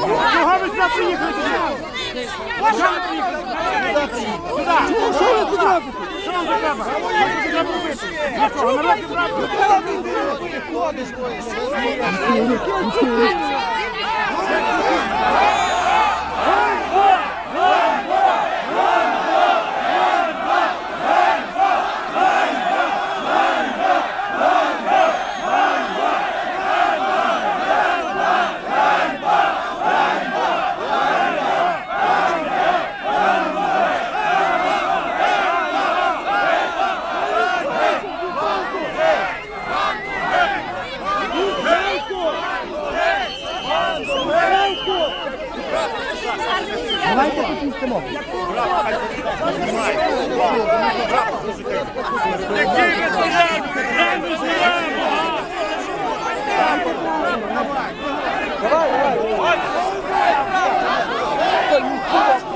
Чого ви сюди приїхали? Чого ви приїхали? Сюди. Що ви тут робите? Що вам треба? Що треба робити? Для чого? Народ не треба. Ти ходиш, ходиш. Давайте тут давай. Працівники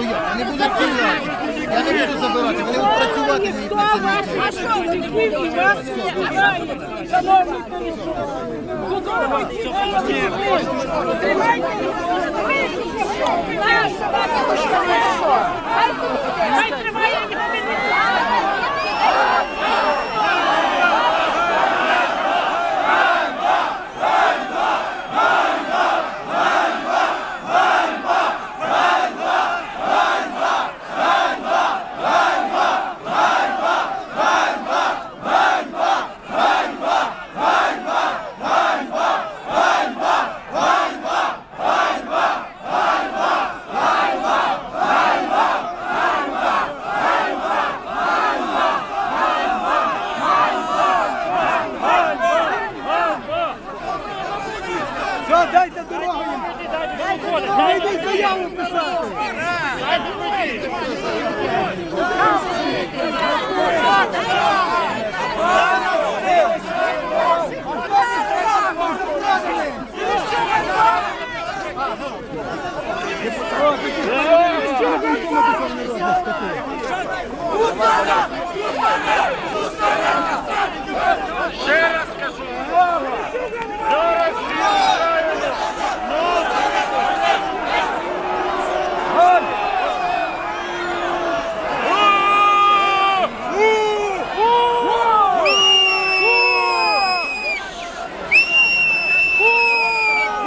стоять, вони будуть стріляти. Я не буду забирати, вони будуть працювати мої працівники. А що ви такі? Вас грають, шановні Тримайте заяву писати! Депутати!